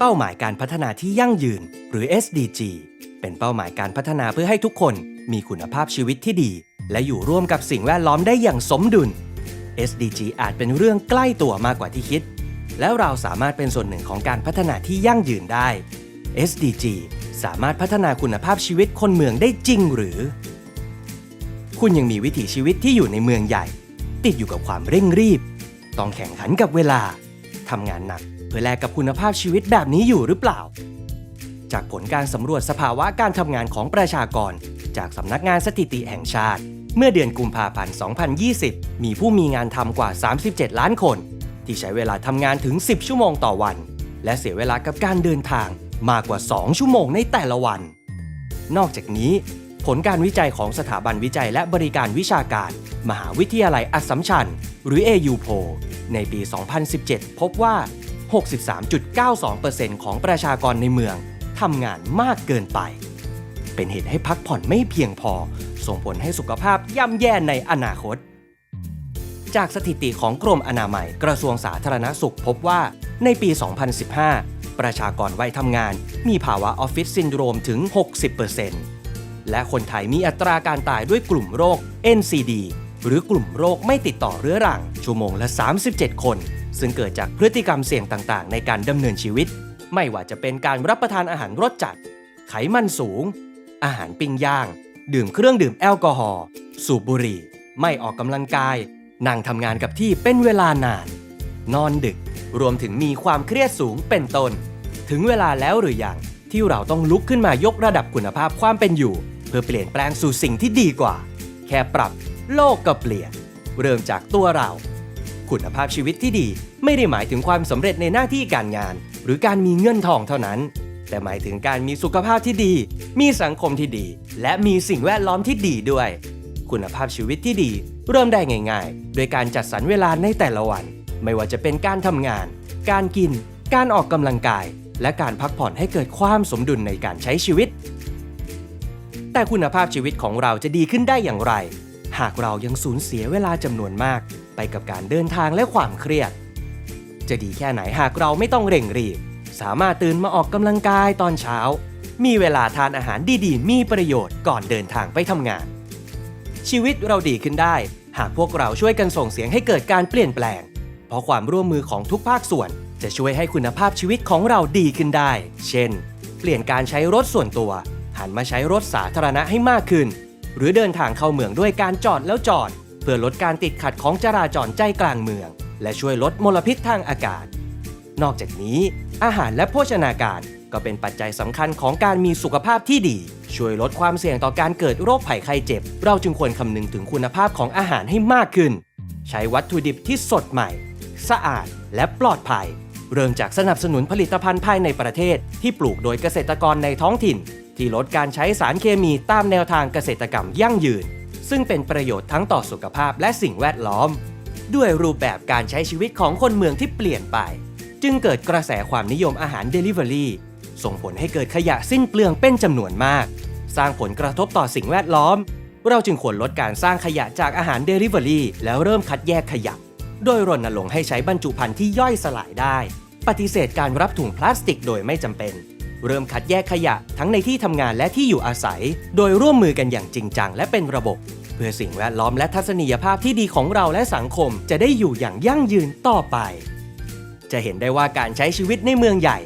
เป้าหมายการพัฒนาที่ยั่งยืน หรือ SDG เป็นเป้าหมายการพัฒนาเพื่อให้ทุกคนมีคุณภาพชีวิตที่ดี และอยู่ร่วมกับสิ่งแวดล้อมได้อย่างสมดุล SDG อาจเป็นเรื่องใกล้ตัวมากกว่าที่คิด แล้วเราสามารถเป็นส่วนหนึ่งของการพัฒนาที่ยั่งยืนได้ SDG สามารถพัฒนาคุณภาพชีวิตคนเมืองได้จริงหรือ คุณยังมีวิถีชีวิตที่อยู่ในเมืองใหญ่ ติดอยู่กับความเร่งรีบ ต้องแข่งขันกับเวลาทำงานหนัก พื่อแลกกับคุณภาพชีวิตแบบนี้อยู่หรือเปล่า จากผลการสำรวจสภาวะการทำงานของประชากร จากสำนักงานสถิติแห่งชาติ เมื่อเดือนกุมภาพันธ์ 2020 มีผู้มีงานทำกว่า 37 ล้านคน ที่ใช้เวลาทำงานถึง 10 ชั่วโมงต่อวัน และเสียเวลากับการเดินทางมากกว่า 2 ชั่วโมงในแต่ละวัน นอกจากนี้ ผลการวิจัยของสถาบันวิจัยและบริการวิชาการ มหาวิทยาลัยอัสสัมชัญหรือ AUPO ในปี 2017 พบว่า 63.92%ของประชากรในเมืองทำงานมากเกินไป เป็นเหตุให้พักผ่อนไม่เพียงพอ ส่งผลให้สุขภาพย่ำแย่ในอนาคต จากสถิติของกรมอนามัยกระทรวงสาธารณสุขพบว่าในปี 2015 ประชากรวัยทำงาน มีภาวะออฟฟิศซินโดรมถึง 60%และคนไทยมีอัตราการตายด้วยกลุ่มโรค NCD หรือกลุ่มโรคไม่ติดต่อเรื้อรัง ชั่วโมงละ 37 คน ซึ่งเกิดจากพฤติกรรมเสี่ยงต่างๆ ในการดำเนินชีวิต ไม่ว่าจะเป็นการรับประทานอาหารรสจัด ไขมันสูง อาหารปิ้งย่าง ดื่มเครื่องดื่มแอลกอฮอล์สูบบุหรี่ ไม่ออกกำลังกาย นั่งทำงานกับที่เป็นเวลานาน นอนดึก รวมถึงมีความเครียดสูงเป็นต้น ถึงเวลาแล้วหรือยังที่เราต้องลุกขึ้นมายกระดับคุณภาพความเป็นอยู่ เพื่อเปลี่ยนแปลงสู่สิ่งที่ดีกว่า แค่ปรับโลกก็เปลี่ยน เริ่มจากตัวเรา คุณภาพชีวิตที่ดี ไม่ได้หมายถึงความสำเร็จในหน้าที่การงาน หรือการมีเงินทองเท่านั้น แต่หมายถึงการมีสุขภาพที่ดี มีสังคมที่ดี และมีสิ่งแวดล้อมที่ดีด้วย คุณภาพชีวิตที่ดี เริ่มได้ง่ายๆ โดยการจัดสรรเวลาในแต่ละวัน ไม่ว่าจะเป็นการทำงาน การกิน การออกกำลังกาย และการพักผ่อนให้เกิดความสมดุลในการใช้ชีวิต แต่คุณภาพชีวิตของเราจะดีขึ้นได้อย่างไร หากเรายังสูญเสียเวลาจำนวนมาก ไปกับการเดินทางและความเครียด จะดีแค่ไหนหากเราไม่ต้องเร่งรีบ สามารถตื่นมาออกกำลังกายตอนเช้า มีเวลาทานอาหารดีๆ มีประโยชน์ก่อนเดินทางไปทำงาน ชีวิตเราดีขึ้นได้ หากพวกเราช่วยกันส่งเสียงให้เกิดการเปลี่ยนแปลง เพราะความร่วมมือของทุกภาคส่วน จะช่วยให้คุณภาพชีวิตของเราดีขึ้นได้ เช่น เปลี่ยนการใช้รถส่วนตัว หันมาใช้รถสาธารณะให้มากขึ้น หรือเดินทางเข้าเมืองด้วยการจอดแล้วจอด เพื่อลดการติดขัดของจราจรใจกลางเมือง และช่วยลดมลพิษทางอากาศ นอกจากนี้ อาหารและโภชนาการก็เป็นปัจจัยสำคัญของการมีสุขภาพที่ดี ช่วยลดความเสี่ยงต่อการเกิดโรคภัยไข้เจ็บ เราจึงควรคำนึงถึงคุณภาพของอาหารให้มากขึ้น ใช้วัตถุดิบที่สดใหม่ สะอาดและปลอดภัย เริ่มจากสนับสนุนผลิตภัณฑ์ภายในประเทศที่ปลูกโดยเกษตรกรในท้องถิ่น ที่ลดการใช้สารเคมีตามแนวทางเกษตรกรรมยั่งยืน ซึ่งเป็นประโยชน์ทั้งต่อสุขภาพและสิ่งแวดล้อม ด้วยรูปแบบการใช้ชีวิตของคนเมืองที่เปลี่ยนไป จึงเกิดกระแสความนิยมอาหาร Delivery ส่งผลให้เกิดขยะสิ้นเปลืองเป็นจำนวนมาก สร้างผลกระทบต่อสิ่งแวดล้อม เราจึงควรลดการสร้างขยะจากอาหาร Delivery แล้วเริ่มคัดแยกขยะ โดยรณรงค์ให้ใช้บรรจุภัณฑ์ที่ย่อยสลายได้ ปฏิเสธการรับถุงพลาสติกโดยไม่จำเป็น เริ่มคัดแยกขยะทั้งในที่ทำงานและที่อยู่อาศัย โดยร่วมมือกันอย่างจริงจังและเป็นระบบ เพื่อสิ่งแวดล้อมและทัศนียภาพที่ดีของเราและสังคมจะได้อยู่อย่างยั่งยืนต่อไป จะเห็นได้ว่าการใช้ชีวิตในเมืองใหญ่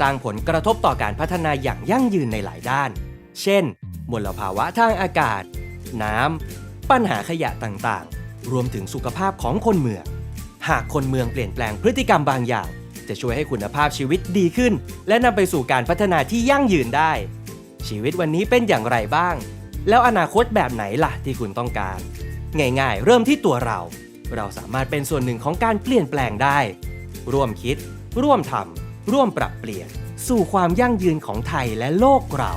สร้างผลกระทบต่อการพัฒนาอย่างยั่งยืนในหลายด้าน เช่น มลภาวะทางอากาศ น้ำปัญหาขยะต่างๆ รวมถึงสุขภาพของคนเมือง หากคนเมืองเปลี่ยนแปลงพฤติกรรมบางอย่าง จะช่วยให้คุณภาพชีวิตดีขึ้น และนำไปสู่การพัฒนาที่ยั่งยืนได้ ชีวิตวันนี้เป็นอย่างไรบ้าง แล้วอนาคตแบบไหนล่ะที่คุณต้องการ ง่ายๆ เริ่มที่ตัวเรา เราสามารถเป็นส่วนหนึ่งของการเปลี่ยนแปลงได้ ร่วมคิด ร่วมทำร่วมปรับเปลี่ยน สู่ความยั่งยืนของไทยและโลกเรา